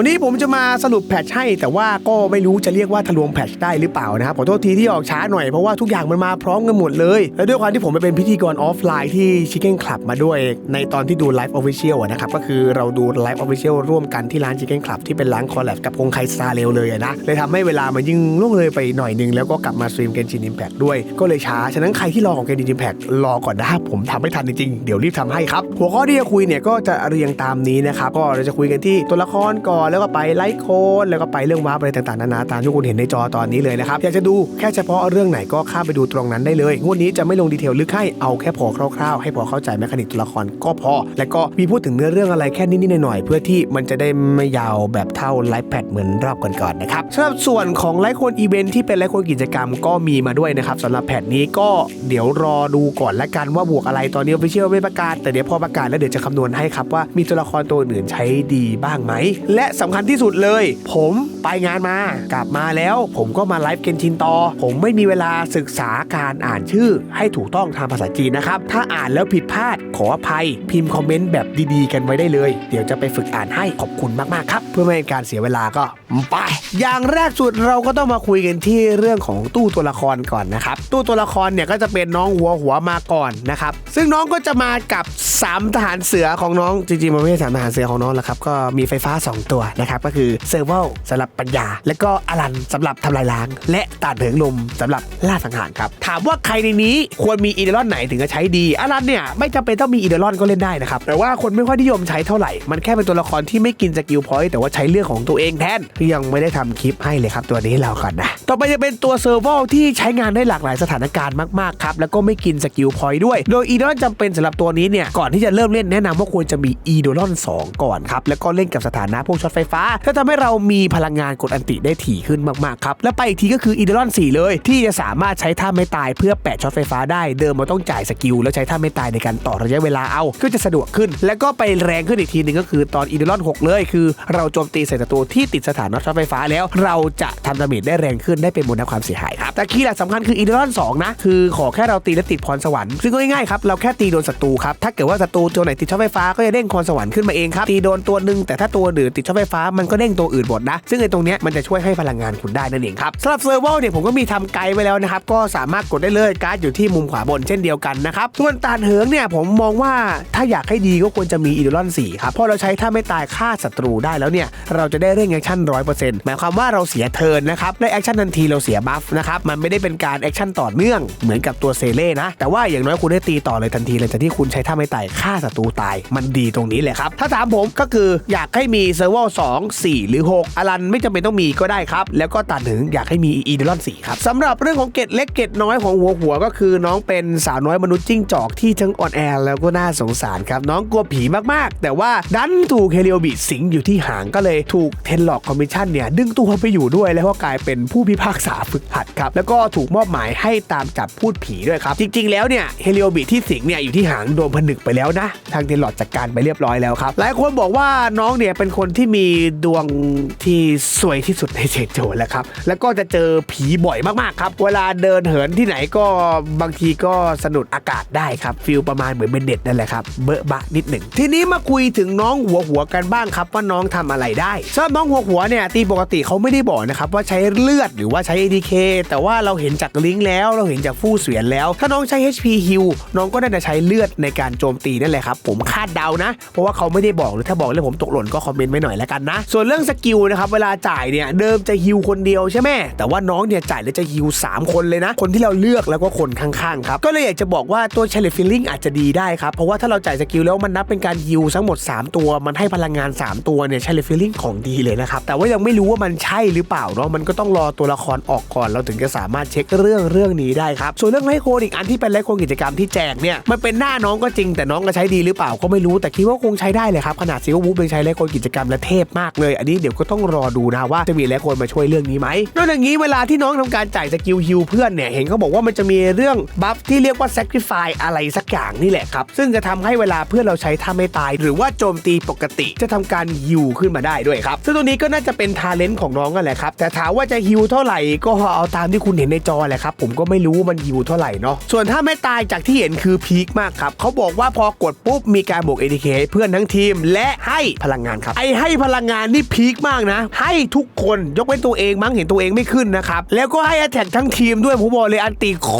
วันนี้ผมจะมาสรุปแพทช์ให้ แต่ว่าก็ไม่รู้จะเรียกว่าทะลวงแพทช์ได้หรือเปล่านะครับขอโทษทีที่ออกช้าหน่อยเพราะว่าทุกอย่างมันมาพร้อมกันหมดเลย และด้วยความที่ผมไปเป็นพิธีกรออฟไลน์ที่ Chicken Club มาด้วย ในตอนที่ดูไลฟ์ออฟฟิเชียลนะครับก็คือเราดูไลฟ์ออฟฟิเชียลร่วมกันที่ร้าน Chicken Club ที่เป็นร้านคอลแลบกับคงไคสตาร์เรลเลยนะเลยทำให้เวลามันยิ่งล่วงเลยไปหน่อยนึงแล้วก็กลับมาสตรีมเกนชินอิมแพคด้วยก็เลยช้าฉะนั้นใครที่รอของเกนชินอิมแพครอก่อนนะครับผมทำไม่ทันจริงๆเดี๋ยวรีบทำให้ครับหัวข้อที่จะคุยเนี่ยก็จะเรียงตามนี้นะครับก็เราจะคุยกันที่ตัวละครก่อนแล้วก็ไปไลฟ์โค้ดแล้วก็ไปเรื่องวาร์ปอะไรต่างๆนานาตามที่คุณเห็นในจอตอนนี้เลยนะครับอยากจะดูแค่เฉพาะเรื่องไหนก็ข้ามไปดูตรงนั้นได้เลยงวดนี้จะไม่ลงดีเทลลึกให้เอาแค่พอคร่าวๆ ให้พอเข้าใจแมคานิกตัวละครก็พอ แล้วก็มีพูดถึงเนื้อเรื่องอะไรแค่นิดๆหน่อยๆเพื่อที่มันจะได้ไม่ยาวแบบเท่าไลฟ์แพดเหมือนรอบก่อนๆนะครับสำหรับส่วนของไลฟ์โคนอีเวนท์ที่เป็นไลฟ์โคนกิจกรรมก็มีมาด้วยนะครับสำหรับแพทนี้ก็เดี๋ยวรอดูก่อนละกันว่าบวกอะไรตอนนี้ไม่เชื่อไม่ประกาศแต่เดี๋ยวพอประกาศแล้วเดี๋ยวจะคำนวณให้ครับว่ามีตัวละครตัวอื่นใช้ดีบ้างไหมและสำคัญที่สุดเลย ผมไปงานมากลับมาแล้ว ผมก็มาไลฟ์เกนชินต่อ ผมไม่มีเวลาศึกษาการอ่านชื่อ ให้ถูกต้องทางภาษาจีนนะครับ ถ้าอ่านแล้วผิดพลาดขออภัย พิมพ์คอมเมนต์แบบดีๆ กันไว้ได้เลย เดี๋ยวจะไปฝึกอ่านให้ขอบคุณมากๆครับ เพื่อไม่ให้การเสียเวลาก็ไป อย่างแรกสุดเราก็ต้องมาคุยกันที่เรื่องของตู้ตัวละครก่อนนะครับ ตู้ตัวละครเนี่ยก็จะเป็นน้องหัวหัวมาก่อนนะครับ ซึ่งน้องก็จะมากับ3ทหารเสือของน้องจริงๆมันไม่ใช่สามทหารเสือของน้องหรอกครับก็มีไฟฟ้า 2 ตัวนะครับก็คือเซอร์เวลสำหรับปัญญา และก็อลันสำหรับทำลายล้าง และตาดเถิงลมสำหรับล่าสังหารครับ ถามว่าใครในนี้ควรมีอีเดลอนไหนถึงจะใช้ดีอลันเนี่ยไม่จำเป็นต้องมีอีเดลอนก็เล่นได้นะครับแต่ว่าคนไม่ค่อยนิยมใช้เท่าไหร่มันแค่เป็นตัวละครที่ไม่กินสกิลพอยต์แต่ว่าใช้เรื่องของตัวเองแทนที่ยังไม่ได้ทำคลิปให้เลยครับตัวนี้เราก่อนนะต่อไปจะเป็นตัวเซอร์เวลที่ใช้งานได้หลากหลายสถานการณ์มากๆครับแล้วก็ไม่กินสกิลพอยต์ด้วย โดยอีเดลอนจำเป็นสำหรับตัวนี้เนี่ยก่อนที่จะเริ่มเล่นแนะนำว่าควรจะมีอีเดลอน2 ก่อนครับแล้วก็เล่นกับสถานะพวกชอตไฟฟ้าถ้าทำให้เรามีพลังงานกดอันติได้ถี่ขึ้นมากๆครับแล้วไปอีกทีก็คืออีเดลอน4เลย ที่จะสามารถใช้ท่าไม่ตายเพื่อแปะช็อตไฟฟ้าได้เดิมมันต้องจ่ายสกิลแล้วใช้ท่าไม่ตายในการต่อระยะเวลาเอาก็จะสะดวกขึ้น แล้วก็ไปแรงขึ้นอีกทีหนึ่งก็คือตอนอีเดลอน6 เลยคือ เราโจมตีใส่ศัตรูที่ติดสถานะช็อตไฟฟ้าแล้ว เราจะทำดาเมจได้แรงขึ้นได้เป็นมูลค่าความเสียหายครับแต่คีย์หลักสำคัญคืออีเดลอน2นะคือขอแค่เราตีและติดพรสวรรค์ซึ่งก็ง่ายๆครับเราแค่ตีโดนศัตรูครับถ้าเกิดว่าศัตรูตัวไหนติดช็อตไฟฟ้าก็จะเด้งพรสวรรค์ขึ้นมาเองครับตีโดนตัวหนึ่งแต่ถ้าตัวอื่นติดช็อตไฟฟ้ามันก็เด้งตัวอื่นหมดนะ ซึ่งไอ้ตรงเนี้ยมันจะช่วยให้พลังงานคุณได้นั่นเองครับสำหรับเซอร์เวลเนี่ยผมก็มีทำไกด์ไว้แล้วนะครับก็สามารถกดได้เลยการ์ดอยู่ที่มุมขวาบนเช่นเดียวกันนะครับส่วนตาเหิงเนี่ยผมมองว่าถ้าอยากให้ดีก็ควรจะมีอีเดลอน4ครับเพราะเราใช้ถ้าไม่ตายฆ่าศัตรูได้แล้วเนี่ยเราจะได้เร่งแอคชั่นร้อยเปอร์เซ็นต์หมายความว่าเราเสียเทิร์นนะครับและแอคชั่นทันทีเราเสียบัฟนะครับมันไม่ได้เป็นการแอคชั่นต่อเนื่องเหมือนกับตัวเซเล่นะแต่ว่าอย่างน้อยคุณได้ตีต่อเลยทันทีเลยจากที่คุณใช้ท่าไม่ตายฆ่าศัตรูตาย มันดีตรงนี้แหละครับถ้าถามผมก็คืออยากให้มีเซอร์เวล2 4 หรือ 6 อลันไม่จำเป็นต้องมีก็ได้ครับ แล้วก็ตัดถึงอยากให้มีอีเดลอน4ครับสำหรับเรื่องของเกตเล็กเกตน้อยของหัวหัวก็คือน้องเป็นสาวน้อยมนุษย์จิ้งจอกที่ทั้งอ่อนแอแล้วก็น่าสงสารครับ น้องกลัวผีมากๆ แต่ว่าดันถูกเฮลิโอบิสิงอยู่ที่หางก็เลยถูกเทนหลอกคอมมิชชั่นเนี่ยดึงตัวไปอยู่ด้วยแล้วก็กลายเป็นผู้พิพากษาฝึกหัดครับแล้วก็ถูกมอบหมายให้ตามจับพูดผีด้วยครับ จริง ๆ แล้วเนี่ยเฮลิโอบิที่สิงเนี่ยอยู่ที่หางโดนผนึกไปแล้วนะ ทางเทนหลอดจัดการไปเรียบร้อยแล้วครับหลายคนบอกว่าน้องเนี่ยเป็นคนที่มีดวงที่สวยที่สุดในเจโจแหล้วครับ แล้วก็จะเจอผีบ่อยมากๆครับ เวลาเดินเหินที่ไหนก็บางทีก็สะดุดอากาศได้ครับฟิลประมาณเหมือนเบนเด็ดนั่นแหละครับเบอะบะนิดหนึ่งทีนี้มาคุยถึงน้องหัวหัวกันบ้างครับ ว่าน้องทำอะไรได้สำหรับน้องหัวหัวเนี่ยตีปกติเขาไม่ได้บอกนะครับว่าใช้เลือดหรือว่าใช้ ADK แต่ว่าเราเห็นจากลิงก์แล้วเราเห็นจากฟู่เสวียนแล้ว ถ้าน้องใช้ HP heal น้องก็น่าจะใช้เลือดในการโจมตีนั่นแหละครับผมคาดเดานะ เพราะว่าเขาไม่ได้บอกหรือถ้าบอกแล้วผมตกหล่นก็คอมเมนต์ไว้หน่อยแล้วกันนะ ส่วนเรื่องสกิลนะครับเวลาจ่ายเนี่ยเดิมจะฮิวคนเดียวใช่ไหมแต่ว่าน้องเนี่ยจ่ายแล้วจะฮิว3 คนเลยนะ คนที่เราเลือกแล้วก็คนข้างๆครับก็เลยอยากจะบอกว่าตัวเชลฟิลลิ่งอาจจะดีได้ครับเพราะว่าถ้าเราจ่ายสกิลแล้วมันนับเป็นการฮิวทั้งหมด 3 ตัว มันให้พลังงาน 3 ตัวเนี่ยเชลฟิลลิ่งของดีเลยนะครับแต่ว่ายังไม่รู้ว่ามันใช่หรือเปล่าเนาะมันก็ต้องรอตัวละครออกก่อนเราถึงจะสามารถเช็คเรื่องเรื่องนี้ได้ครับส่วนเรื่องไลโคนอีกอันที่เป็นไลโคนกิจกรรมที่แจกเนี่ยมันเป็นหน้าน้องก็จริงแต่น้องจะใช้ดีหรือเปล่าก็ไม่รู้แต่คิดว่าคงใช้ได้เลยครับขนาดซิลวูฟเป็นใช้ไลโคนกิจกรรมและเทพมากเลย อันนี้เดี๋ยวก็ต้องรอดูนะว่าจะมีไลโคนมาช่วยเรื่องนี้ไหมนอกจากนี้เวลาที่น้องทำการจ่ายสกิลฮิวเพื่อนเนี่ยเห็นเขาบอกว่ามันจะมีเรื่องบัฟที่เรียกว่า sacrifice อะไรสักอย่างนี่แหละครับ ซึ่งจะทำให้เวลาเพื่อนเราใช้ท่าไม่ตาย หรือว่าโจมตีปกติจะทำการฮิวขึ้นมาได้ด้วยครับซึ่งตรงนี้ก็น่าจะเป็นทาเลนต์ของน้องกันแหละครับแต่ถามว่าจะฮิวเท่าไหร่ก็เอาตามที่คุณเห็นในจอแหละครับผมก็ไม่รู้ว่ามันฮิวเท่าไหร่เนาะส่วนถ้าไม่ตายจากที่เห็นคือพีคมากครับเขาบอกว่าพอกดปุ๊บมีการบวก ATK ให้เพื่อนทั้งทีม และให้พลังงานครับไอให้พพลังงานนี่พีคมากนะ ให้ทุกคนยกเว้นตัวเองมั้งเห็นตัวเองไม่ขึ้นนะครับ แล้วก็ให้อ t แทกทั้งทีมด้วยผมบอกเลยอันติโค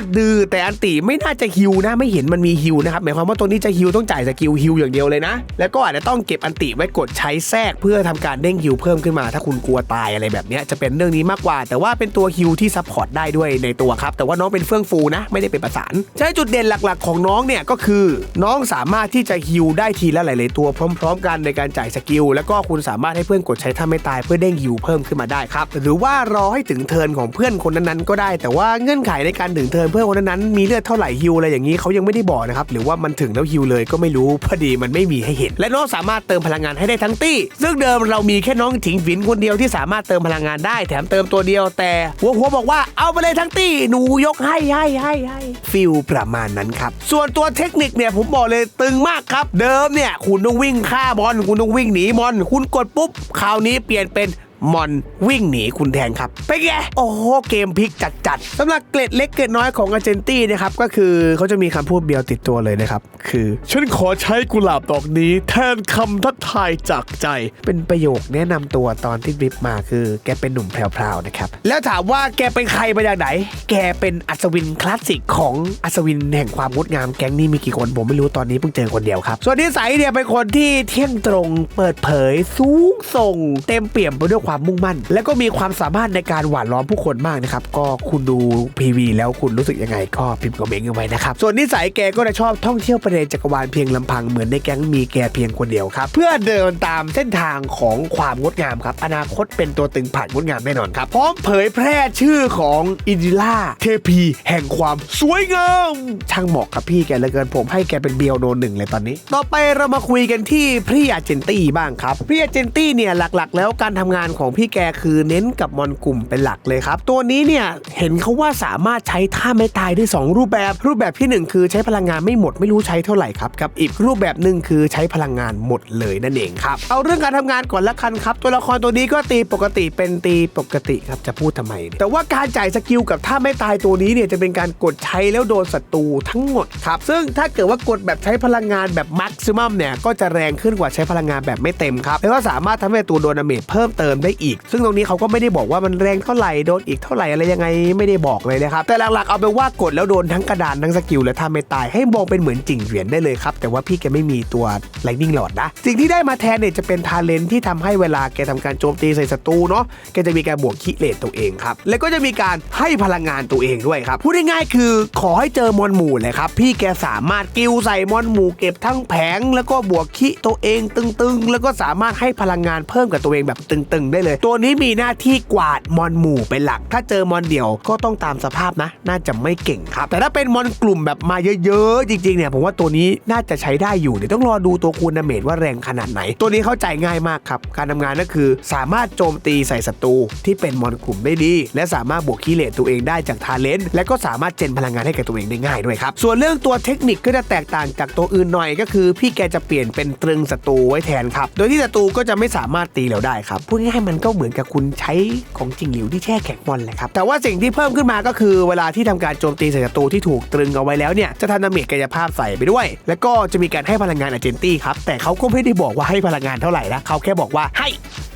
ตรดื้อแต่อันติไม่น่าจะฮิวนะ ไม่เห็นมันมีฮิวนะครับหมายความว่าตัวนี้จะฮิวต้องจ่ายสกิลฮิวอย่างเดียวเลยนะ แล้วก็อาจจะต้องเก็บอันติไว้กดใช้แทรกเพื่อทำการเด้งฮิวเพิ่มขึ้นมา ถ้าคุณกลัวตายอะไรแบบนี้จะเป็นเรื่องนี้มากกว่า แต่ว่าเป็นตัวฮิวที่ซัพพอร์ตได้ด้วยในตัวครับแต่ว่าน้องเป็นเฟื่องฟูนะ ไม่ได้เป็นประสานใช้จุดเด่นหลักๆ ของน้องเนี่ยก็คือ น้องสามารถที่จะฮิวได้ทีละหลาย ๆ ตัวพร้อม ๆ กันในการจ่ายสกิลแล้วก็คุณสามารถให้เพื่อนกดใช้ท่าไม่ตายเพื่อเด้งฮิวเพิ่มขึ้นมาได้ครับ หรือว่ารอให้ถึงเทิร์นของเพื่อนคนนั้นๆก็ได้ แต่ว่าเงื่อนไขในการถึงเทิร์นเพื่อนคนนั้นๆมีเลือดเท่าไหร่ฮิวอะไรอย่างนี้เขายังไม่ได้บอกนะครับหรือว่ามันถึงแล้วฮิวเลยก็ไม่รู้พอดีมันไม่มีให้เห็น และน้องสามารถเติมพลังงานให้ได้ทั้งตี้ ซึ่งเดิมเรามีแค่น้องถิงฝินคนเดียวที่สามารถเติมพลังงานได้แถมเติมตัวเดียว แต่หัวหัวบอกว่าเอาไปเลยทั้งตี้หนูยกให้ให้ให้ให้ฟิลประมาณนั้นครับส่วนตัวเทคนิคเนี่ยผมบอกเลยตึงมากครับ เดิมเนี่ยคุณต้องวิ่งฆ่าบอลคุณต้องวิ่งหนีบอลคุณกดปุ๊บคราวนี้เปลี่ยนเป็น มอนวิ่งหนีคุณแทนครับเป็นไงโอ้โหเกมพลิกจัดๆสำหรับเกร็ดเล็กเกร็ดน้อยของอาเจนตี้นะครับก็คือเขาจะมีคำพูดเบียวติดตัวเลยนะครับ คือ ฉันขอใช้กุหลาบดอกนี้ แทนคำทักทายจากใจ เป็นประโยคแนะนำตัวตอนที่บลิปมาคือ แกเป็นหนุ่มแพรวๆนะครับแล้วถามว่าแกเป็นใครมาจากไหน แกเป็นอัศวินคลาสสิกของอัศวินแห่งความงดงามแก๊งนี้มีกี่คนผมไม่รู้ตอนนี้เพิ่งเจอคนเดียวครับส่วนนิสัยเนี่ยเป็นคนที่เที่ยงตรงเปิดเผยสูงส่ง เต็มเปี่ยมไปด้วยความมุ่งมั่น และก็มีความสามารถในการหว่านล้อมผู้คนมากนะครับ ก็คุณดู PV แล้วคุณรู้สึกยังไง ก็พิมพ์คอมเมนต์กันไว้นะครับ ส่วนนิสัยแกก็จะชอบท่องเที่ยวประเดจักรวาลเพียงลำพังเหมือนในแก๊งมีแกเพียงคนเดียวครับ เพื่อเดินตามเส้นทางของความงดงามครับ อนาคตเป็นตัวตึงผ่านงดงามแน่นอนครับ พร้อมเผยแพร่ชื่อของอินดิล่าเทพีแห่งความสวยงามช่างเหมาะกับพี่แกเหลือเกินผมให้แกเป็นเบียวโนหนึ่งเลยตอนนี้ ต่อไปเรามาคุยกันที่พี่อาเจนตี้บ้างครับพี่อาเจนตี้เนี่ยหลักๆ แล้วการทำงานของพี่แกคือเน้นกับมอนกลุ่มเป็นหลักเลยครับ ตัวนี้เนี่ยเห็นเขาว่าสามารถใช้ท่าไม่ตายได้ 2 รูปแบบ รูปแบบที่ 1 คือใช้พลังงานไม่หมดไม่รู้ใช้เท่าไหร่ครับกับอีกรูปแบบหนึ่งคือใช้พลังงานหมดเลยนั่นเองครับเอาเรื่องการทำงานก่อนละกันครับ ตัวละครตัวนี้ก็ตีปกติเป็นตีปกติครับจะพูดทำไมเนี่ยแต่ว่าการจ่ายสกิลกับท่าไม่ตายตัวนี้เนี่ยจะเป็นการกดใช้แล้วโดนศัตรูทั้งหมดครับซึ่งถ้าเกิดว่ากดแบบใช้พลังงานแบบมักซิมัมเนี่ยก็จะแรงขึ้นกว่าใช้พลังงานแบบไม่เต็มครับแล้วก็สามารถทำให้ตัวโดนดาเมจเพิ่มเติมได้อีก ซึ่งตรงนี้เขาก็ไม่ได้บอกว่ามันแรงเท่าไหร่โดนอีกเท่าไหร่อะไรยังไงไม่ได้บอกเลยนะครับแต่หลักๆเอาเป็นว่ากดแล้วโดนทั้งกระดานทั้งสกิลและท่าไม่ตายให้มองเป็นเหมือนจิ่งเหรียญได้เลยครับแต่ว่าพี่แกไม่มีตัวไลนิ่งหลอดนะสิ่งที่ได้มาแทนเนี่ยจะเป็นทาเลนที่ทำให้เวลาแกทำการโจมตีใส่ศัตรูเนาะแกจะมีการบวกคิเลตตัวเองครับแล้วก็จะมีการให้พลังงานตัวเองด้วยครับพูดง่ายๆคือขอให้เจอมอนหมู่เลยครับพี่แกสามารถกิวใส่มอนหมู่เก็บทั้งแผง แล้วก็บวกคิตัวเองตึงๆ แล้วก็สามารถให้พลังงานเพิ่มกับตัวเองแบบตึงๆได้เลย ตัวนี้มีหน้าที่กวาดมอนหมู่เป็นหลัก ถ้าเจอมอนเดี่ยวก็ต้องตามสภาพนะ น่าจะไม่เก่งครับ แต่ถ้าเป็นมอนกลุ่มแบบมาเยอะๆ จริงๆเนี่ยผมว่าตัวนี้น่าจะใช้ได้อยู่เดี๋ยวต้องรอดูตัวคูณดาเมจว่าแรงขนาดไหน ตัวนี้เข้าใจง่ายมากครับการทำงานก็คือ สามารถโจมตีใส่ศัตรูที่เป็นมอนกลุ่มได้ดี และสามารถบวกคีเลตตัวเองได้จากทาเลนต์และก็สามารถเจนพลังงานให้กับตัวเองได้ง่ายด้วยครับส่วนเรื่องตัวเทคนิคก็จะแตกต่างจากตัวอื่นหน่อยก็คือ พี่แกจะเปลี่ยนเป็นตรึงศัตรูไว้แทนครับโดยที่ศัตรูก็จะไม่สามารถตีเราได้ครับพูดง่ายๆมันก็เหมือนกับคุณใช้ของจริงหลิวที่แช่แข็งบอนแหละครับ แต่ว่าสิ่งที่เพิ่มขึ้นมาก็คือ เวลาที่ทำการโจมตีใส่ศัตรูที่ถูกตรึงเอาไว้แล้วเนี่ยจะทำดาเมจกายภาพใส่ไปด้วย แล้วก็จะมีการให้พลังงานอเจนตี้ครับแต่เขาก็ไม่ได้บอกว่าให้พลังงานเท่าไหร่นะเขาแค่บอกว่าให้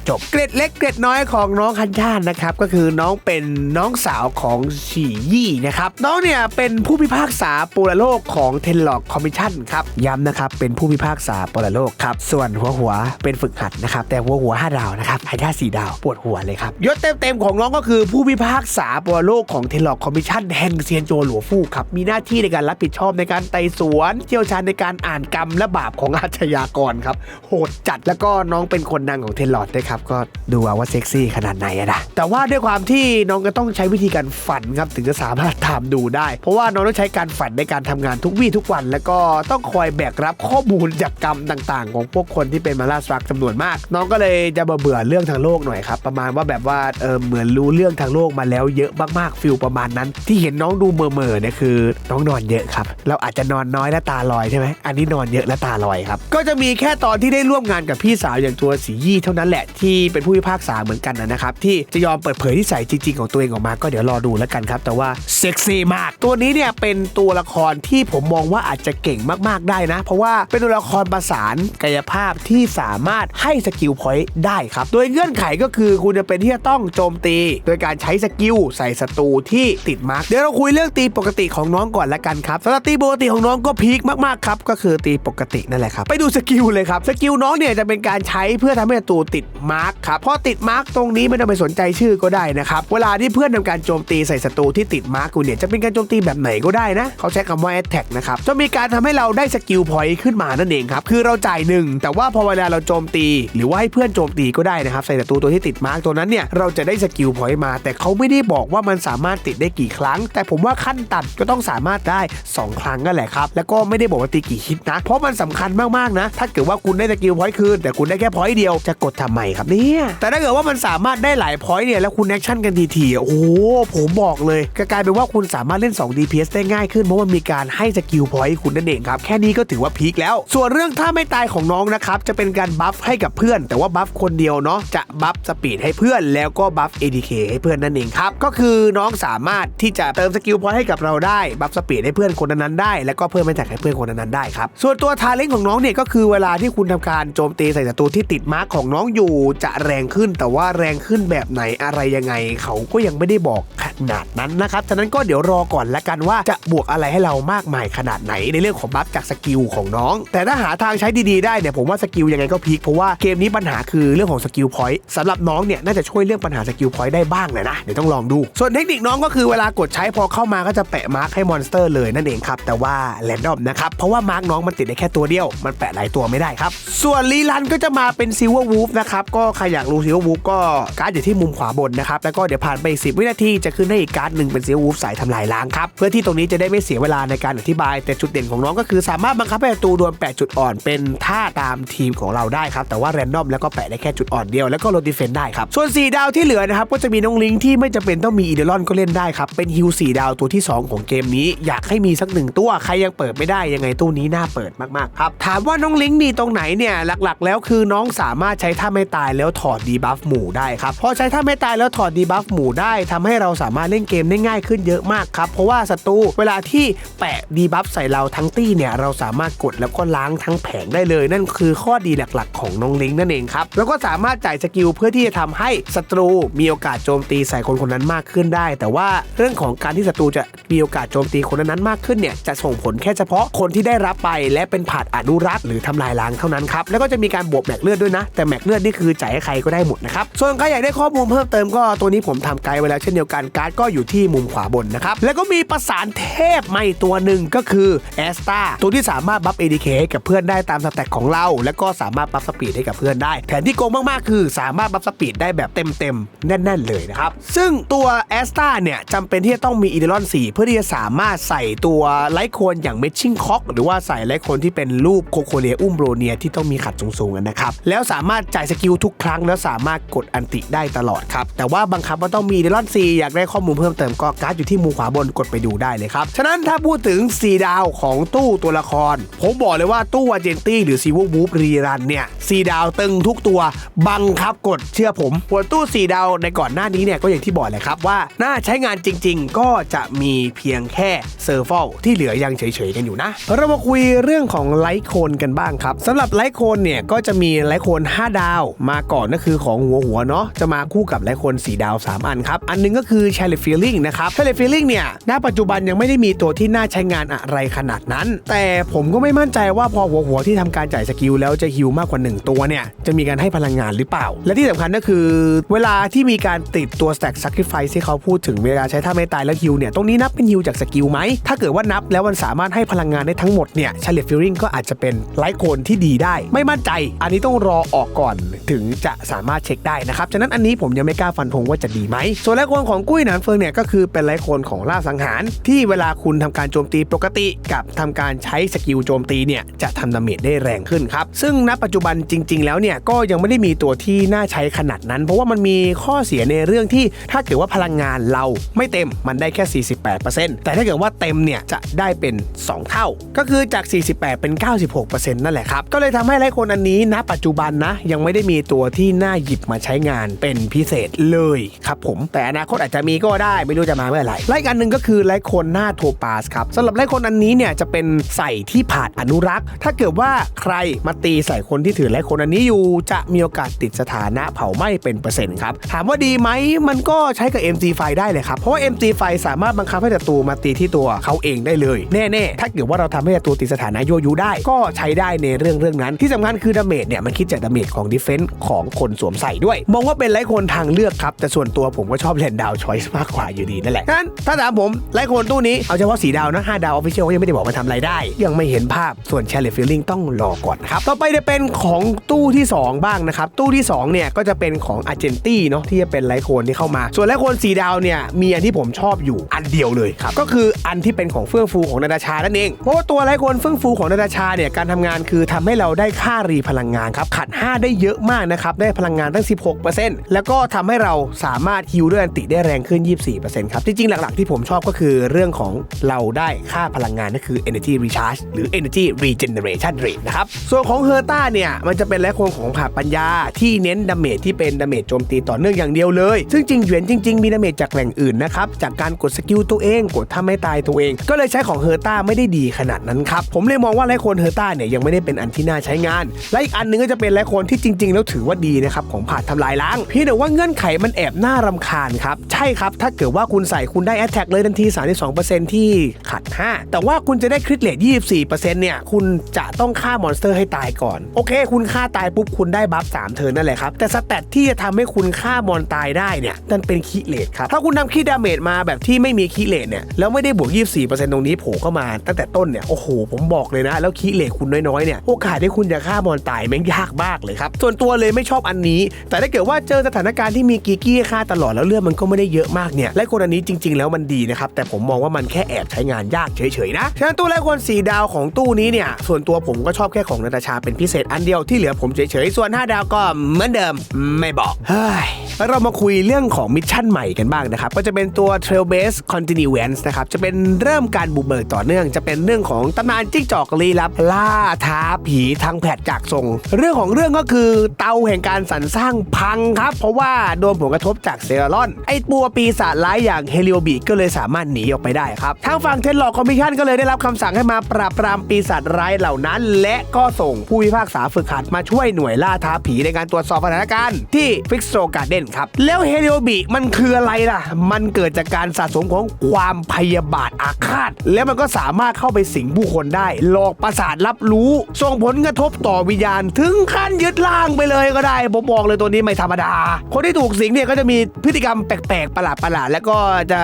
จบ เกร็ดเล็กเกร็ดน้อยของน้องคันชาตินะครับ ก็คือน้องเป็นน้องสาวของฉียี่นะครับ น้องเนี่ยเป็นผู้พิพากษาปุรโลกของเทนลอกคอมมิชชั่นครับย้ำนะครับเป็นผู้พิพากษาปุรโลกครับส่วนหัวหัวเป็นฝึกหัดนะครับแต่หัวหัว 5 ดาวนะครับไฮด้า4ดาวปวดหัวเลยครับยศเต็มๆของน้องก็คือผู้พิพากษาปุรโลกของเทนลอกคอมมิชชั่นแห่งเซียนโจหลัวฟู่ครับมีหน้าที่ในการรับผิดชอบในการไต่สวนเชี่ยวชาญในการอ่านกรรมและบาปของอาชญากรครับโหดจัดแล้วก็น้องเป็นคนดังของเทนลอด้วยครับก็ดูเอาว่าเซ็กซี่ขนาดไหนอะนะแต่ว่าด้วยความที่น้องก็ต้องใช้วิธีการฝันครับถึงจะสามารถตามดูได้ เพราะว่าน้องต้องใช้การฝันในการทำงานทุกวี่ทุกวัน แล้วก็ต้องคอยแบกรับข้อมูลจากกรรมต่างๆ ของพวกคนที่เป็นมาลาสตรักจำนวนมาก น้องก็เลยจะเบื่อเรื่องทางโลกหน่อยครับประมาณว่าแบบว่าเออเหมือนรู้เรื่องทางโลกมาแล้วเยอะมากๆฟิลประมาณนั้น ที่เห็นน้องดูเมื่อๆเนี่ยคือน้องนอนเยอะครับเราอาจจะนอนน้อยและตาลอยใช่ไหมอันนี้นอนเยอะและตาลอยครับก็จะมีแค่ตอนที่ได้ร่วมงานกับพี่สาวอย่างตัวสียี่เท่านั้นแหละที่เป็นผู้พิพากษาเหมือนกันนะครับที่จะยอมเปิดเผยที่ใส่จริง ๆ ของตัวเองออกมาก็เดี๋ยวรอดูแล้วกันครับ แต่ว่าเซ็กซี่มาก ตัวนี้เนี่ยเป็นตัวละครที่ผมมองว่าอาจจะเก่งมากๆได้นะ เพราะว่าเป็นตัวละครประสานกายภาพที่สามารถให้สกิลพอยต์ได้ครับ โดยเงื่อนไขก็คือคุณจะเป็นที่จะต้องโจมตี โดยการใช้สกิลใส่ศัตรูที่ติดมาร์กเดี๋ยวเราคุยเรื่องตีปกติของน้องก่อนละกันครับสำหรับตีปกติของน้องก็พีคมากๆครับก็คือตีปกตินั่นแหละครับไปดูสกิลเลยครับสกิลน้องเนี่ยจะเป็นการใช้เพื่อทำให้ศัตรูติดมาร์กครับพอติดมาร์กตรงนี้ไม่ต้องไปสนใจชื่อก็ได้นะครับเวลาที่เพื่อนทำการโจมตีใส่ศัตรูที่ติดมาร์กคุณเนี่ยจะเป็นการโจมตีแบบไหนก็ได้นะ เขาใช้คำว่า attack นะครับจะมีการทำให้เราได้สกิลพอยต์ขึ้นมานั่นเองครับคือเราจ่ายหนึ่งแต่ว่าพอเวลาเราโจมตี หรือว่าให้เพื่อนโจมตีก็ได้นะครับใส่ศัตรูตัวที่ติดมาร์กตัวนั้นเนี่ยเราจะได้สกิลพอยต์มา แต่เขาไม่ได้บอกว่ามันสามารถติดได้กี่ครั้ง แต่ผมว่าขั้นต่ำก็ต้องสามารถได้ 2 ครั้งนั่นแหละครับแล้วก็ไม่ได้บอกว่าตีกี่ฮิตนะ เพราะมันสำคัญมากๆนะ ถ้าเกิดว่าคุณได้สกิลพอยต์คืนแต่คุณได้แค่พอยต์เดียวจะกดทำไมครับเนี่ยแต่ถ้าเกิดว่ามันสามารถได้หลายพอยต์เนี่ยแล้วคุณแอคชั่นกันทีๆอะโอ้โหผมบอกเลยกกลายเป็นว่าคุณสามารถเล่น 2 DPS ได้ง่ายขึ้น เพราะมันมีการให้สกิลพอยต์คุณนั่นเองครับ แค่นี้ก็ถือว่าพีคแล้ว ส่วนเรื่องถ้าไม่ตายของน้องนะครับ จะเป็นการบัฟให้กับเพื่อน แต่ว่าบัฟคนเดียวเนาะจะบัฟสปีดให้เพื่อนแล้วก็บัฟ ADK ให้เพื่อนนั่นเองครับ ก็คือน้องสามารถที่จะเติมสกิลพอยต์ให้กับเราได้บัฟสปีดให้เพื่อนคนนั้นได้ แล้วก็เพิ่มแมนแท็กให้เพื่อนคนนั้นได้ครับส่วนตัวทาเลนของน้องเนี่ยก็คือเวลาที่คุณทำการโจมตีใส่ศัตรูที่ติดมาร์กของน้องอยู่จะแรงขึ้นแต่ว่าแรงขึ้นแบบไหนอะไรยังไง เขาก็ยังไม่ได้บอก ขนาดนั้นนะครับฉะนั้นก็เดี๋ยวรอก่อนละกันว่าจะบวกอะไรให้เรามากมายขนาดไหนในเรื่องของบัฟจากสกิลของน้อง แต่ถ้าหาทางใช้ดีๆได้เนี่ยผมว่าสกิลยังไงก็พีคเพราะว่าเกมนี้ปัญหาคือเรื่องของสกิลพอยต์สำหรับน้องเนี่ยน่าจะช่วยเรื่องปัญหาสกิลพอยต์ได้บ้างเลยนะเดี๋ยวต้องลองดู ส่วนเทคนิคน้องก็คือเวลากดใช้พอเข้ามาก็จะแปะมาร์คให้มอนสเตอร์เลยนั่นเองครับแต่ว่าแรนดอมนะครับเพราะว่ามาร์คน้องมันติดได้แค่ตัวเดียว มันแปะหลายตัวไม่ได้ครับ ส่วนลีลันก็จะมาเป็นซิลเวอร์วูฟนะครับก็ใครอยากรู้ซิลเวอร์วูฟก็การ์ดอยู่ที่มุมขวาบนนะครับแล้วก็เดี๋ยวผ่านไป10วินาทีจะขึ้นให้อีกการ์ดหนึ่งเป็นซิลเวอร์วูฟสายทำลายล้างครับ เพื่อที่ตรงนี้จะได้ไม่เสียเวลาในการอธิบาย แต่จุดเด่นของน้องก็คือสามารถบังคับให้ศัตรูดนแปะจุดอ่อน เป็นท่าตามทีมของเราได้ครับ แต่ว่าแรนดอมแล้วก็แปะได้แค่จุดอ่อนเดียวแล้วก็ลดดิเฟนได้ครับ ส่วน 4 ดาวที่เหลือนะครับก็จะมีน้องลิงที่ไม่จำเป็นต้องมีอีเดลอนก็เล่นได้ครับ เป็นฮิว4ดาวตัวที่ 2 ของเกมนี้ อยากให้มีสักหนึ่งตัวใครยังเปิดไม่ได้ยังไงตู้นี้น่าเปิดมากๆครับถามว่าน้องลิงดีตรงไหนเนี่ยหลักๆ แล้วคือน้องสามารถใช้ท่าไม่ตายแล้วถอดดีบัฟหมู่ได้ครับพอใช้ท่าไม่ตายแล้วถอดดีบัฟหมู่ได้ทำให้เราสามารถเล่นเกมได้ง่ายขึ้นเยอะมากครับ เพราะว่าศัตรูเวลาที่แปะดีบัฟใส่เราทั้งตี้เนี่ยเราสามารถกดแล้วก็ล้างทั้งแผงได้เลย นั่นคือข้อดีหลักๆ ของน้องลิงนั่นเองครับแล้วก็สามารถจ่ายสกิลเพื่อที่จะทำให้ศัตรูมีโอกาสโจมตีใส่คนคนนั้นมากขึ้นได้ แต่ว่าเรื่องของการที่ศัตรูจะมีโอกาสโจมตีคนนั้นมากขึ้นเนี่ยจะส่งผลแค่เฉพาะคนที่ได้รับไป และเป็นผาดอนุรักษ์หรือทำลายล้างเท่านั้นครับแล้วก็จะมีการบวกแม็กเลือดด้วยนะ แต่แม็กเลือดนี่คือจ่ายให้ใครก็ได้หมดนะครับส่วนใครอยากได้ข้อมูลเพิ่มเติมก็ตัวนี้ผมทำไกด์ไว้แล้วเช่นเดียวกันการ์ดก็อยู่ที่มุมขวาบนนะครับ แล้วก็มีประสานเทพใหม่ตัวหนึ่งก็คือแอสตาตัวที่สามารถบัฟ ADK ให้กับเพื่อนได้ตามสแต็กของเรา แล้วก็สามารถบัฟสปีดให้กับเพื่อนได้แถมที่โกงมากๆ คือสามารถบัฟสปีดได้แบบเต็มๆ แน่น ๆ เลยนะครับ ซึ่งตัวแอสตาเนี่ยจำเป็นที่จะต้องมีอีเดลอน4 เพื่อที่จะสามารถใส่ตัวไลโคนอย่างเมชชิ่งคอกหรือว่าใส่ไลโคนที่เป็นรูปโคโคเลียอุ้มโบรเนียที่ต้องมีขัดสูงๆนะครับแล้วสามารถจ่ายสกิลทุกครั้งแล้วสามารถกดอันติได้ตลอดครับแต่ว่าบังคับว่าต้องมีอีเดลอน4อยากได้ข้อมูลเพิ่มเติมก็การ์ดอยู่ที่มุมขวาบนกดไปดูได้เลยครับ ฉะนั้นถ้าพูดถึง 4 ดาวของตู้ตัวละคร ผมบอกเลยว่าตู้วาเจนตี้หรือซีววูฟรีรันเนี่ยสดาวตึงทุกตัวบังคับกดเชื่อผมหัวตู้ 4 ดาวในก่อนหน้านี้เนี่ยก็อย่างที่บอกเลยครับว่าน่าใช้งานจริง ๆ ก็จะมีเพียงแค่เซอร์ฟอลที่เหลือยังเฉยๆกันอยู่นะ เรามาคุยเรื่องของไลท์โคนกันบ้างครับสำหรับไลท์โคนเนี่ยก็จะมีไลท์โคน 5 ดาว มาก่อนก็คือของหัวหัวเนาะจะมาคู่กับไลท์โคน 4 ดาว 3 อันครับ อันหนึงก็คือ c h a l e Feeling นะครับ c h a l e Feeling เนี่ยณปัจจุบันยังไม่ได้มีตัวที่น่าใช้งานอะไรขนาดนั้น แต่ผมก็ไม่มั่นใจว่าพอหัวหัวที่ทำการจ่ายสกิลแล้วจะฮิวมากกว่า 1 ตัวเนี่ย จะมีการให้พลังงานหรือเปล่า และที่สำคัญก็คือ เวลาที่มีการติดตัว Stack Sacrifice ที่เขาพูดถึงเวลาใช้ท่าไม่ตายแล้วฮิวเนี่ย ตรงนี้นับเป็นฮิวจากสกิลไหม ถ้าเกิดว่านับแล้วมันสามารถให้พลังงานได้ทั้งหมดเนี่ย c h a l e t Feeling ก็อาจจะเป็นไลท์โคนที่ดีได้ ไม่มั่นใจ อันนี้ต้องรอออกก่อนถึงจะสามารถเช็คได้นะครับ ฉะนั้นอันนี้ผมยังไม่กล้าฟันธงว่าจะดีไหมส่วนไลท์โคนของกุ้ยนะนานเฟิงเนี่ยก็คือเป็นไลโคนของล่าสังหาร ที่เวลาคุณทำการโจมตีปกติกับทำการใช้สกิลโจมตีเนี่ยจะทำดาเมจได้แรงขึ้นครับ ซึ่งณปัจจุบันจริง ๆ แล้วเนี่ยก็ยังไม่ได้มีตัวที่น่าใช้ขนาดนั้น เพราะว่ามันมีข้อเสียในเรื่องที่ถ้าเกิดว่าพลังงานเราไม่เต็มมันได้แค่ 48%แต่ถ้าเกิดว่าเต็มเนี่ยจะได้เป็น 2 เท่า ก็คือจาก 48 เป็น 96%นั่นแหละครับ ก็เลยทำให้ไลโคนอันนี้ณปัจจุบันนะยังไม่ได้มีตัวที่น่าหยิบมาใช้งานเป็นพิเศษเลยครับผมแต่อนาคตอาจจะมีก็ได้ไม่รู้จะมาเมื่อไหร่ไลฟ์อันหนึ่งก็คือไลฟ์โคนหน้าโทปาสครับสำหรับไลฟ์โคนอันนี้เนี่ยจะเป็นใส่ที่ผ่านอนุรักษ์ ถ้าเกิดว่าใครมาตีใส่คนที่ถือไลฟ์โคนอันนี้อยู่จะมีโอกาสติดสถานะเผาไหม้เป็นเปอร์เซ็นต์ครับถามว่าดีไหมมันก็ใช้กับ MG ไฟได้เลยครับเพราะว่า MG ไฟสามารถบังคับให้ศัตรูมาตีที่ตัวเขาเองได้เลย แน่ๆถ้าเกิดว่าเราทำให้ศัตรูติดสถานะโยยุได้ ก็ใช้ได้ในเรื่องเรื่องนั้นที่สำคัญคือดาเมจเนี่ยมันคิดจากดาเมจของดิเฟนส์ของคนสวมใส่ด้วย มองว่าเป็นไลฟ์โคนทางเลือกครับแต่ส่วนตัวผมก็ชอบเลนดาวชอยส์มากกว่าอยู่ดีนั่นแหละงั้นถ้าถามผมไลฟ์โคนตู้นี้เอาเฉพาะสีดาวนะ5ดาวออฟฟิเชียลยังไม่ได้บอกมาทำอะไรได้ ยังไม่เห็นภาพส่วนแชร์เลฟิลลิ่งต้องรอก่อนครับต่อไปจะเป็นของตู้ที่สองบ้างนะครับตู้ที่สองเนี่ยก็จะเป็นของอาร์เจนตี้เนาะที่จะเป็นไลฟ์โคนที่เข้ามา ส่วนไลฟ์โคนสีดาวเนี่ยมีอันที่ผมชอบอยู่อันเดียวเลยครับก็คืออันที่เป็นของเฟื่องฟูของนาดาชานั่นเองเพราะว่าตัวไลฟ์โคนเฟื่องฟูของนาดาชาเนี่ยการทำงานคือทำให้เราได้ค่ารีพลังงานครับขัด 5 ได้เยอะมากนะครับได้พลังงานตั้ง 16%แล้วก็ทำให้เราสามารถฮิวด้วยอันติได้แรงขึ้น24%ครับ จริงๆ หลักๆ ที่ผมชอบก็คือเรื่องของเราได้ค่าพลังงานนั่นคือ energy recharge หรือ energy regeneration rate นะครับ ส่วนของเฮอร์ต้าเนี่ย มันจะเป็นไลฟ์โคนของผ่าปัญญาที่เน้นดาเมจที่เป็นดาเมจโจมตีต่อเนื่องอย่างเดียวเลย ซึ่งจริงเหวียนจริง ๆ มีดาเมจจากแหล่งอื่นนะครับ จากการกดสกิลตัวเอง กดถ้าไม่ตายตัวเอง ก็เลยใช้ของเฮอร์ต้าไม่ได้ดีขนาดนั้นครับ ผมเลยมองว่าไลโคนเฮอร์ต้าเนี่ยยังไม่ได้เป็นอันที่น่าใช้งาน และอีกอันหนึงก็จะเป็นไลโคนที่จริง ๆ แล้วถือว่าดีนะครับของผ่าทำลายล้าง พียงแต่ว่าเงื่อนไขมันแอบน่ารำคาญครับ ใช่ครับถ้าเกิดว่าคุณใส่คุณได้แอตแทกเลยทันที 32%ที่ขัด 5 แต่ว่าคุณจะได้คริตเลท24%เนี่ย คุณจะต้องฆ่ามอนสเตอร์ให้ตายก่อน โอเค คุณฆ่าตายปุ๊บ คุณได้บัฟ3เทิร์นนั่นแหละครับ แต่สแตทที่จะทำให้คุณฆ่ามอนตายได้เนี่ยนั่นเป็นคริตเลทครับ ถ้าคุณนำคีดาเมจมาแบบที่ไม่มีคริตเลทเนี่ยแล้วไม่ได้บวก 24%ตรงนี้โผล่เข้ามาตั้งแต่ต้นเนี่ยโอ้โหผมบอกเลยนะ แล้วคริตเลทคุณน้อยๆเนี่ยโอกาสที่คุณจะฆ่ามอนตายแม่งยากมากเลยครับส่วนตัวเลยไม่ชอบอันนี้ แต่ถ้าเกิดว่าเจอสถานการณ์ที่มีกีกี้ฆ่าตลอดแล้วเลือดมันก็ไม่ได้เยอะมากเนี่ยและคนอันนี้จริง ๆ แล้วมันดีนะครับแต่ผมมองว่ามันแค่แอบใช้งานยากเฉยๆนะฉะนั้นตู้แรกคนสีดาวของตู้นี้เนี่ยส่วนตัวผมก็ชอบแค่ของนาตาชาเป็นพิเศษอันเดียวที่เหลือผมเฉยๆส่วน 5 ดาวก็เหมือนเดิมไม่บอกเฮ้ยเรามาคุยเรื่องของมิชชั่นใหม่กันบ้างนะครับก็จะเป็นตัว Trail Base Continuance นะครับจะเป็นเริ่มการบุกเบิกต่อเนื่อง จะเป็นเรื่องของตำนานจิ้งจอกลีลับล่าท้าผีทางแผดจากทรง เรื่องของเรื่องก็คือเตาแห่งการสรรสร้างพังครับ เพราะว่าโดนผลกระทบจากเซรอนไอปัวปีีศาจร้ายอย่างเฮลิโอบิก็เลยสามารถหนีออกไปได้ครับทางฝั่งเทนลอกคอมมิชชั่นก็เลยได้รับคำสั่งให้มาปราบปรามปีศาจร้ายเหล่านั้น และก็ส่งผู้พิพากษาฝึกหัดมาช่วยหน่วยล่าท้าผีในการตรวจสอบสถานการณ์ที่ฟิกโซการ์เดนครับ แล้วเฮลิโอบิมันคืออะไรล่ะ มันเกิดจากการสะสมของความพยาบาทอาฆาต แล้วมันก็สามารถเข้าไปสิงผู้คนได้ หลอกประสาทรับรู้ ส่งผลกระทบต่อวิญญาณ ถึงขั้นยึดร่างไปเลยก็ได้ผมบอกเลยตัวนี้ไม่ธรรมดา คนที่ถูกสิงเนี่ยก็จะมีพฤติกรรมแปลกๆประหลาดๆแล้วก็จะ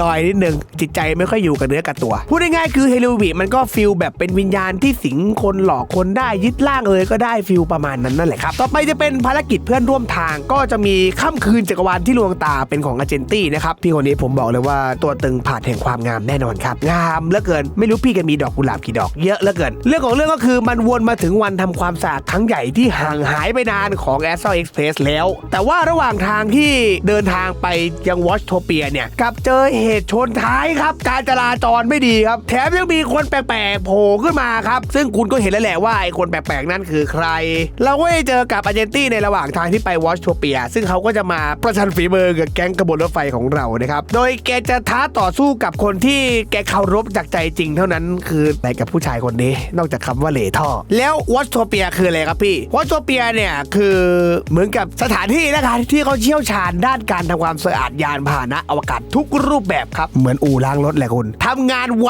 ลอยๆนิดนึงจิตใจไม่ค่อยอยู่กับเนื้อกับตัว พูดง่ายๆคือเฮลิโอบิมันก็ฟิลแบบเป็นวิญญาณที่สิงคนหลอกคนได้ยึดร่างเลยก็ได้ฟิลประมาณนั้นนั่นแหละครับต่อไปจะเป็นภารกิจเพื่อนร่วมทางก็จะมีค่ำคืนจักรวาลที่ลวงตาเป็นของอาเจนตี้นะครับพี่คนนี้ผมบอกเลยว่าตัวตึงผาดแห่งความงามแน่นอนครับ งามเหลือเกินไม่รู้พี่แกันมีดอกกุหลาบกี่ดอกเยอะเหลือเกิน เรื่องของเรื่องก็คือมันวนมาถึงวันทำความสะอาดครั้งใหญ่ที่ห่างหายไปนานของ a s t r a l Express แล้ว แต่ว่าระหว่างทางที่เดินทางไปยงวอชโทเปียเนี่ยกลับเจอเหตุชนท้ายครับ การจราจรไม่ดีครับ แถมยังมีคนแปลกๆโผล่ขึ้นมาครับ ซึ่งคุณก็เห็นแล้วแหละว่าไอ้คนแปลกๆนั่นคือใคร เราก็ได้เจอกับอาเจนตี้ในระหว่างทางที่ไปวอชโทเปีย ซึ่งเขาก็จะมาประชันฝีมือกับแก๊งกบฏรถไฟของเรานะครับโดยแกจะท้าต่อสู้กับคนที่แกเคารพจากใจจริง เท่านั้นคือไปกับผู้ชายคนนี้นอกจากคำว่าเหล่ท่อ แล้ววอชโทเปียคืออะไรครับพี่วอชโทเปียเนี่ยคือเหมือนกับสถานที่นะคะที่เขาเชี่ยวชาญด้านการทำความสะอาดยานพาหนะอวกาศทุกรูปแบบครับ เหมือนอู่ล้างรถแหละคุณทำงานไว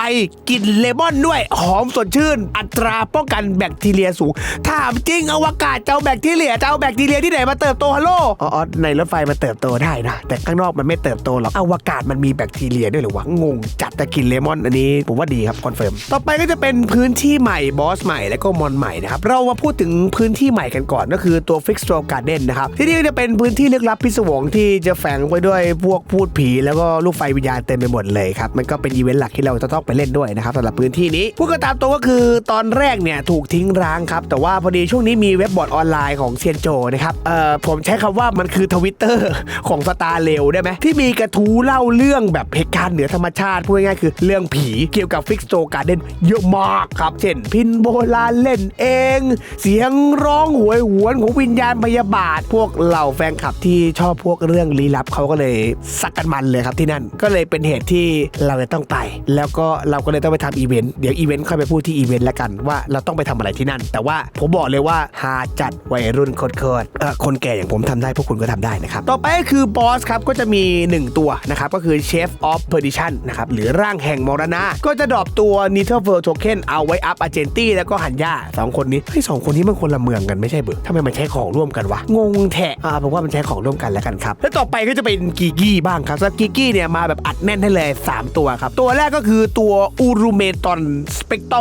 กลินเลมอนด้วย หอมสดชื่น อัตราป้องกันแบคทีเรียสูง ถามจริงอวกาศเจ้าแบคทีเรียเจ้าแบคทีเรียที่ไหนมาเติบโตฮัลโหลอ๋อในรถไฟมันเติบโตได้นะ แต่ข้างนอกมันไม่เติบโตหรอกอวกาศมันมีแบคทีเรียด้วยเหรือวะงงจัดแต่กินเลมอนอันนี้ผมว่าดีครับคอนเฟิร์มต่อไปก็จะเป็นพื้นที่ใหม่บอสใหม่และก็มอนใหม่นะครับเรามาพูดถึงพื้นที่ใหม่กันก่อนก็คือตัวฟิกสโตรการ์เด้นนะครับที่นี่ก็จะเป็นพื้นที่ลึกลับพิศวงที่จะแฝงไปด้วยพวกพูดผีแล้วก็ลูกไฟวิญญาณเต็มไปหมดเลยครับ มันก็เป็นอีเวนต์หลักที่เราจะต้องไปเล่นด้วยนะครับสำหรับพื้นที่นี้พูดกันตามตัวก็คือตอนแรกเนี่ยถูกทิ้งร้างครับ แต่ว่าพอดีช่วงนี้มีเว็บบอร์ดออนไลน์ของเซียนโจนะครับเอ่อผมใช้คำว่ามันคือทวิตเตอร์ของสตาร์เลวได้ไหมที่มีกระทู้เล่าเรื่องแบบเหตุการณ์เหนือธรรมชาติพูดง่ายๆคือเรื่องผีเกี่ยวกับฟิกโตการ์เด้นเยอะมากครับเช่น พินโบราณเล่นเอง เสียงร้องหวยหวนของวิญญาณพยาบาท พวกเหล่าแฟนคลับที่ชอบพวกเรื่องลี้ลับเขาก็เลยซักกันมันเลยครับที่นั่น ก็เลยเป็นเหตุที่เราเลยต้องไป แล้วก็เราก็เลยต้องไปทำอีเวนต์เดี๋ยวอีเวนต์ค่อยไปพูดที่อีเวนต์แล้วกันว่าเราต้องไปทำอะไรที่นั่น แต่ว่าผมบอกเลยว่าหาจัดวัยรุ่นโคตรๆเออคนแก่อย่างผมทำได้พวกคุณก็ทำได้นะครับต่อไปก็คือบอสครับก็จะมี 1 ตัวนะครับก็คือ Chef of Perdition นะครับหรือร่างแห่งมรณะก็จะดรอปตัว n i t e r v e r Token เอาไว้อัพอาเจนตี้แล้วก็หันย่าสองคนนี้เฮ้ยสองคนนี้มันคนละเมืองกันไม่ใช่เบื่อทำไมมันใช้ของร่วมกันวะงงแทะอ่าผมว่ามันใช้ของร่วมกันแล้วกันครับแล้วต่อไปก็จะเป็นกีกบ้างครับสำหรับกีกี้เนี่ยมาแบบอัดแน่นให้เลย 3 ตัวครับ ตัวแรกก็คือตัวอูรูเมตอนสเปกโต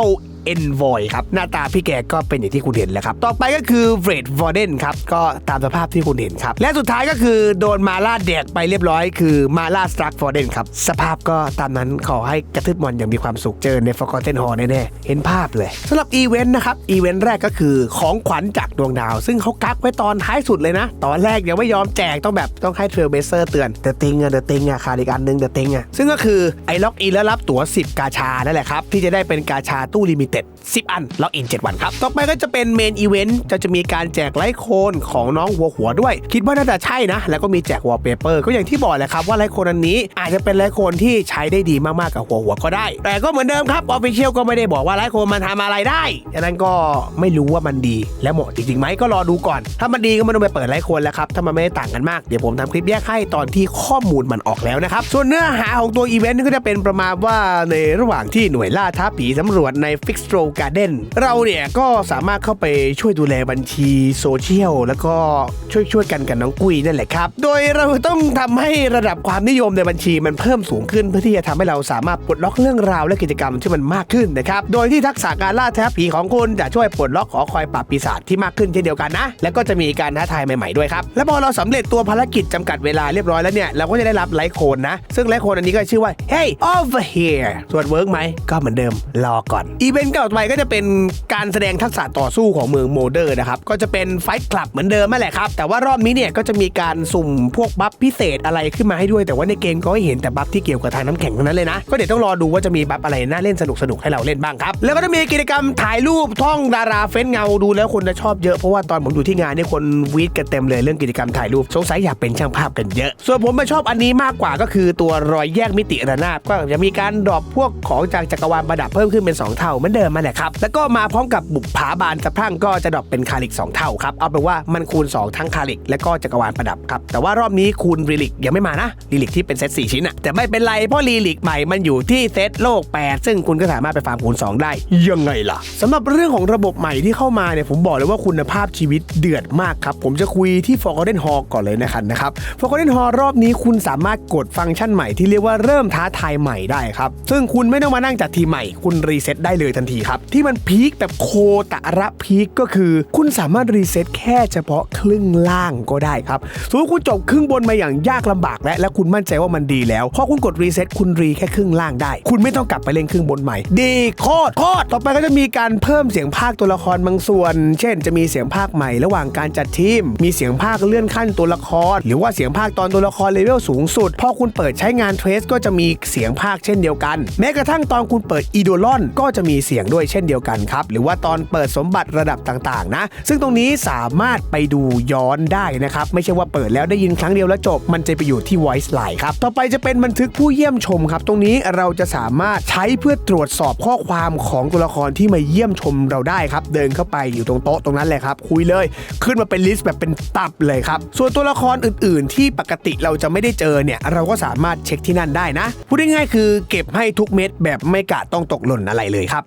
Envoy ครับ หน้าตาพี่แกก็เป็นอย่างที่คุณเห็นแหล้วครับ ต่อไปก็คือเ r รดวอร์เดนครับ ก็ตามสภาพที่คุณเห็นครับ และสุดท้ายก็คือโดนมาล่าแดกไปเรียบร้อย คือมาล่าสตรักวอร์เดนครับ สภาพก็ตามนั้นขอให้กระทืบมอนอย่างมีความสุขเจอในฟอร์กอเทนฮอลแน่ๆเห็นภาพเลยสำหรับอีเวนต์นะครับอีเวนต์แรกก็คือของขวัญจากดวงดาว ซึ่งเขากักไว้ตอนท้ายสุดเลยนะตอนแรกยังไม่ยอมแจกต้องแบบต้องให้เทรลเบเซอร์เตือนเดอะติงอะเดอะติงอะขาดอีกอันหนึงเดอะติงอะซึ่งก็คือไอ้ล็อกอินแล้วรับตั๋ว10 กาชานั่นแหละครับที่จะได้เป็นกาชาตู้ลิมิตด10 อันล็อกอิน 7 วันครับ ต่อไปก็จะเป็นเมนอีเวนต์จะจะมีการแจกไลค์โคนของน้องหัวหัวด้วย คิดว่าน่าจะใช่นะ แล้วก็มีแจกวอลเปเปอร์ก็อย่างที่บอกแหละครับว่าไลค์โคนอันนี้อาจจะเป็นไลค์โคนที่ใช้ได้ดีมากๆกับหัวหัวก็ได้ แต่ก็เหมือนเดิมครับออฟฟิเชียลก็ไม่ได้บอกว่าไลค์โคนมันทำอะไรได้ดังนั้นก็ไม่รู้ว่ามันดีและเหมาะจริงๆไหมก็รอดูก่อน ถ้ามันดีก็ไม่ต้องไปเปิดไลค์โคนแล้วครับถ้ามันไม่ได้ต่างกันมากเดี๋ยวผมทำคลิปแยกให้ตอนที่ข้อมูลมันออกแล้วนะครับส่วนเนื้อหาของตัวอีเวนต์ก็จะเป็นประมาณว่าในระหว่างที่หน่วยล่าท้าผีสำรวจใน Fix t r o Garden เราเนี่ยก็สามารถเข้าไปช่วยดูแลบัญชีโซเชียลแล้วก็ช่วยช่วยกันกับน้องกุ้ยนั่นแหละครับ โดยเราต้องทำให้ระดับความนิยมในบัญชีมันเพิ่มสูงขึ้น เพื่อที่จะทำให้เราสามารถปลดล็อกเรื่องราวและกิจกรรมที่มันมากขึ้นนะครับ โดยที่ทักษะการล่าแท้ผีของคุณจะช่วยปลดล็อกขอคอยปราบปีศาจที่มากขึ้นเช่นเดียวกันนะ แล้วก็จะมีการท้าทายใหม่ๆด้วยครับและพอเราสำเร็จตัวภารกิจจำกัดเวลาเรียบร้อยแล้วเนี่ยเราก็จะได้รับไลค์โคนนะ ซึ่งไลค์โคนอันนี้ก็ชื่อว่า hey over here ส่วนเวิร์กไหมก็เหมือนเดิมรอก่อนอีเวนเก่าไปก็จะเป็นการแสดงทักษะต่อสู้ของเมืองโมเดอร์นะครับ ก็จะเป็นไฟท์คลับเหมือนเดิมนั่นแหละครับ แต่ว่ารอบนี้เนี่ยก็จะมีการสุ่มพวกบัฟพิเศษอะไรขึ้นมาให้ด้วย แต่ว่าในเกมก็ให้เห็นแต่บัฟที่เกี่ยวกับทางน้ำแข็งเท่านั้นเลยนะ ก็เดี๋ยวต้องรอดูว่าจะมีบัฟอะไรน่าเล่นสนุกสนุกๆให้เราเล่นบ้างครับ แล้วก็จะมีกิจกรรมถ่ายรูปท่องดาราเฟ้นเงาดูแล้วคนจะชอบเยอะเพราะว่าตอนผมอยู่ที่งานเนี่ยคนวีดกันเต็มเลยเรื่องกิจกรรมถ่ายรูปสงสัยอยากเป็นช่างภาพกันเยอะ ส่วนผมมาชอบอันนี้มากกว่าก็คือตัวรอยแยกมิติระนาบก็จะมีการดรอปพวกของจากจักรวาลประดับเพิ่มขึ้นเป็น 2 เท่าเหมือนเดิมมาแหละครับ แล้วก็มาพร้อมกับบุกผาบานสะพรั่งก็จะดรอปเป็นคาลิก 2 เท่าครับ เอาเป็นว่ามันคูณ 2 ทั้งคาลิก และก็จักรวาลประดับครับ แต่ว่ารอบนี้คูณรีลิกยังไม่มานะรีลิกที่เป็นเซต4ชิ้นอะแต่ไม่เป็นไรเพราะรีลิกใหม่มันอยู่ที่เซตโลก 8 ซึ่งคุณก็สามารถไปฟาร์มคูณ 2 ได้ยังไงล่ะสำหรับเรื่องของระบบใหม่ที่เข้ามาเนี่ยผมบอกเลยว่าคุณภาพชีวิตเดือดมากครับผมจะคุยที่ Forgotten Hall ก่อนเลยนะครับนะครับ Forgotten Hall รอบนี้คุณสามารถกดฟังก์ชันใหม่ที่เรียกว่าเริ่มท้าทายใหม่ได้ครับซึ่งคุณไม่ต้องมานั่งจัดทีใหม่ คุณรีเซ็ตได้เลยทันทีครับ ที่มันพีคแบบโคตรระพีคก็คือ คุณสามารถรีเซ็ตแค่เฉพาะครึ่งล่างก็ได้ครับสมมติคุณจบครึ่งบนมาอย่างยากลำบากและและคุณมั่นใจว่ามันดีแล้วพอคุณกดรีเซ็ตคุณรีแค่ครึ่งล่างได้ คุณไม่ต้องกลับไปเล่นครึ่งบนใหม่ ดีโคตรโคตรต่อไปก็จะมีการเพิ่มเสียงภาคตัวละครบางส่วน เช่น จะมีเสียงภาคใหม่ระหว่างการจัดทีม มีเสียงภาคเลื่อนขั้นตัวละคร หรือว่าเสียงภาคตอนตัวละครเลเวลสูงสุด พอคุณเปิดใช้งานเทรสก็จะมีเสียงภาคเช่นเดียวกัน แม้กระทั่งตอนคุณเปิดอีโดลอนก็จะมีเสียงด้วยเช่นเดียวกันครับหรือว่าตอนเปิดสมบัติระดับต่างๆนะซึ่งตรงนี้สามารถไปดูย้อนได้นะครับไม่ใช่ว่าเปิดแล้วได้ยินครั้งเดียวแล้วจบ มันจะไปอยู่ที่ voice line ครับต่อไปจะเป็นบันทึกผู้เยี่ยมชมครับตรงนี้เราจะสามารถใช้เพื่อตรวจสอบข้อความของตัวละครที่มาเยี่ยมชมเราได้ครับ เดินเข้าไปอยู่ตรงโต๊ะตรงนั้นเลยครับ คุยเลย ขึ้นมาเป็นลิสต์แบบเป็นตับเลยครับ ส่วนตัวละครอื่นๆ ที่ปกติเราจะไม่ได้เจอเนี่ย เราก็สามารถเช็คที่นั่นได้นะ พูดง่ายๆคือเก็บให้ทุกเม็ดแบบไม่กะต้องตกหล่นอะไรเลยครับ